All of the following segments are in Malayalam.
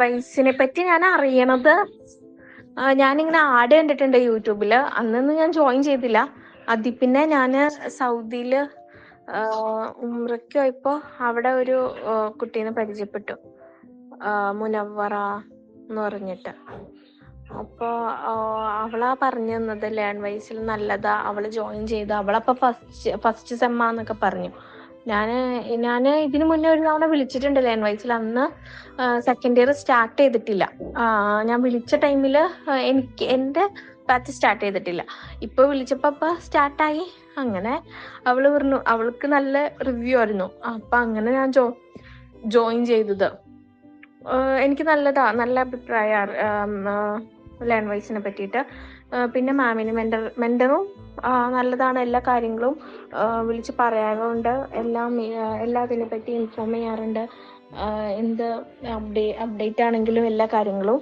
വൈസിനെ പറ്റി ഞാൻ അറിയണത് ഞാനിങ്ങനെ ആഡ് കണ്ടിട്ടുണ്ട് യൂട്യൂബിൽ. അന്നൊന്നും ഞാൻ ജോയിൻ ചെയ്തില്ല. അതി പിന്നെ ഞാൻ സൗദിയിൽ ഉമ്രയ്ക്ക് പോയപ്പോൾ അവിടെ ഒരു കുട്ടീനെ പരിചയപ്പെട്ടു. മുനവറ എന്ന് പറഞ്ഞിട്ട്. അപ്പോൾ അവളാ പറഞ്ഞു തന്നത് ലേൺ വൈസിൽ നല്ലതാ. അവൾ ജോയിൻ ചെയ്ത്. അവളപ്പോൾ ഫസ്റ്റ് ഫസ്റ്റ് സെമ്മാന്നൊക്കെ പറഞ്ഞു. ഞാൻ ഞാൻ ഇതിനു മുന്നേ ഒരു തവണ വിളിച്ചിട്ടുണ്ട് ലൈൻ വൈസിൽ അന്ന് സെക്കൻഡ് ഇയർ സ്റ്റാർട്ട് ചെയ്തിട്ടില്ല. ഞാൻ വിളിച്ച ടൈമിൽ എനിക്ക് എന്റെ ബാച്ച് സ്റ്റാർട്ട് ചെയ്തിട്ടില്ല. ഇപ്പോൾ വിളിച്ചപ്പോൾ സ്റ്റാർട്ടായി അങ്ങനെ അവൾ പറഞ്ഞു അവൾക്ക് നല്ല റിവ്യൂ ആയിരുന്നു. അപ്പം അങ്ങനെ ഞാൻ ജോ ജോയിൻ ചെയ്തത്. എനിക്ക് നല്ലതാ നല്ല അഭിപ്രായമാണ് ലേൺ വൈസിനെ പറ്റിയിട്ട്. പിന്നെ മാമിന് മെന്റർ മെന്ററും നല്ലതാണ് എല്ലാ കാര്യങ്ങളും വിളിച്ച് പറയാറുണ്ട്. എല്ലാം എല്ലാത്തിനെ പറ്റി ഇൻഫോം ചെയ്യാറുണ്ട്. എന്ത് അപ്ഡേ അപ്ഡേറ്റ് ആണെങ്കിലും എല്ലാ കാര്യങ്ങളും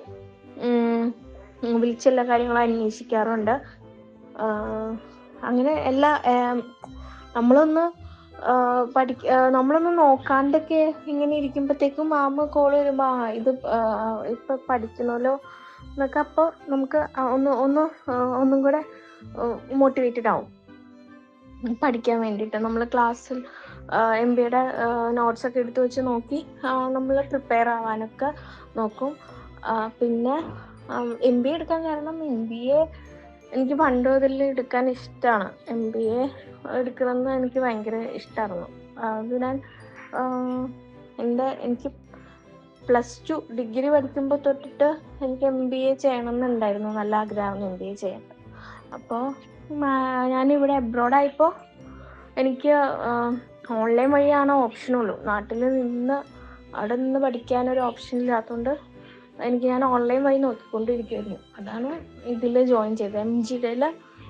വിളിച്ച് എല്ലാ കാര്യങ്ങളും അന്വേഷിക്കാറുണ്ട്. അങ്ങനെ എല്ലാ നമ്മളൊന്ന് പഠി നമ്മളൊന്ന് നോക്കാണ്ടൊക്കെ ഇങ്ങനെ ഇരിക്കുമ്പോഴത്തേക്കും മാമ കോൾ വരുമ്പോൾ ആ ഇത് ഇപ്പൊ പഠിക്കണമല്ലോ എന്നൊക്കെ അപ്പോൾ നമുക്ക് ഒന്ന് ഒന്ന് ഒന്നും കൂടെ മോട്ടിവേറ്റഡ് ആവും. പഠിക്കാൻ വേണ്ടിയിട്ട്. നമ്മൾ ക്ലാസ്സിൽ എം ബിയുടെ നോട്ട്സ് ഒക്കെ എടുത്തു വെച്ച് നോക്കി നമ്മൾ പ്രിപ്പയർ ആവാനൊക്കെ നോക്കും. പിന്നെ എം ബി എടുക്കാൻ കാരണം എം ബി എ എനിക്ക് പണ്ട് മുതൽ എടുക്കാൻ ഇഷ്ടമാണ് എം ബി എ എടുക്കണമെന്ന് എനിക്ക് ഭയങ്കര ഇഷ്ടമായിരുന്നു അത് ഞാൻ എന്റെ എനിക്ക് പ്ലസ് ടു ഡിഗ്രി പഠിക്കുമ്പോൾ തൊട്ടിട്ട് എനിക്ക് എം ബി എ ചെയ്യണം എന്നുണ്ടായിരുന്നു നല്ല ആഗ്രഹമാണ് എം ബി എ ചെയ്യാൻ. അപ്പോൾ ഞാനിവിടെ അബ്രോഡായപ്പോൾ എനിക്ക് ഓൺലൈൻ വഴിയാണ് ഓപ്ഷനുള്ളൂ നാട്ടിൽ നിന്ന് അവിടെ നിന്ന് പഠിക്കാനൊരു ഓപ്ഷൻ ഇല്ലാത്തതുകൊണ്ട് എനിക്ക് ഞാൻ ഓൺലൈൻ വഴി നോക്കിക്കൊണ്ടിരിക്കുമായിരുന്നു അതാണ് ഇതിൽ ജോയിൻ ചെയ്തത്. എം ജിയിൽ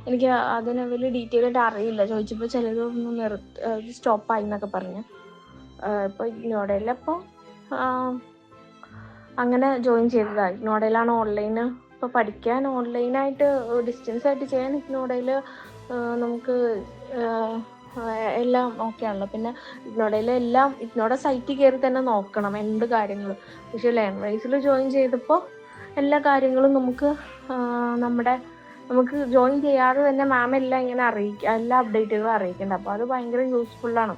എനിക്ക് അതിനെ വലിയ ഡീറ്റെയിൽ ആയിട്ട് അറിയില്ല. ചോദിച്ചപ്പോൾ ചിലത് ഒന്ന് നിർത്തി സ്റ്റോപ്പായി എന്നൊക്കെ പറഞ്ഞു. ഇപ്പോൾ ഇഗ്നോഡയിലപ്പോൾ അങ്ങനെ ജോയിൻ ചെയ്തതാണ് ഇഗ്നോഡയിലാണ് ഓൺലൈന് ഇപ്പോൾ പഠിക്കാൻ ഓൺലൈനായിട്ട് ഡിസ്റ്റൻസ് ആയിട്ട് ചെയ്യാൻ ഇഗ്നോഡയിൽ നമുക്ക് എല്ലാം ഓക്കെ ആണല്ലോ. പിന്നെ ഇഗ്നോഡയിലെ എല്ലാം ഇഗ്നോഡ സൈറ്റിൽ കയറി തന്നെ നോക്കണം എന്ത് കാര്യങ്ങളും. പക്ഷേ ലേൺ വൈസിൽ ജോയിൻ ചെയ്തപ്പോൾ എല്ലാ കാര്യങ്ങളും നമുക്ക് നമ്മുടെ നമുക്ക് ജോയിൻ ചെയ്യാതെ തന്നെ മാം എല്ലാം ഇങ്ങനെ അറിയിക്കുക എല്ലാ അപ്ഡേറ്റുകളും അറിയിക്കുന്നുണ്ട് അപ്പോൾ അത് ഭയങ്കര യൂസ്ഫുള്ളാണ്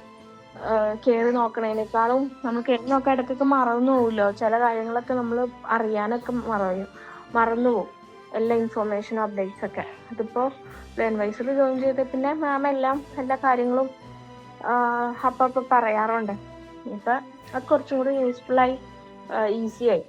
കയറി നോക്കണേനേക്കാളും നമുക്ക് എന്നൊക്കെ ഇടയ്ക്കൊക്കെ മറന്നു പോകുമല്ലോ ചില കാര്യങ്ങളൊക്കെ നമ്മൾ അറിയാനൊക്കെ മറയും. മറന്നു പോകും എല്ലാ ഇൻഫോർമേഷനും അപ്ഡേറ്റ്സ് ഒക്കെ. അതിപ്പോൾ വൈസിൽ ജോയിൻ ചെയ്ത് പിന്നെ മാം എല്ലാം എല്ലാ കാര്യങ്ങളും അപ്പം അപ്പം പറയാറുണ്ട്. ഇപ്പം അത് കുറച്ചും കൂടി യൂസ്ഫുള്ളായി ഈസിയായി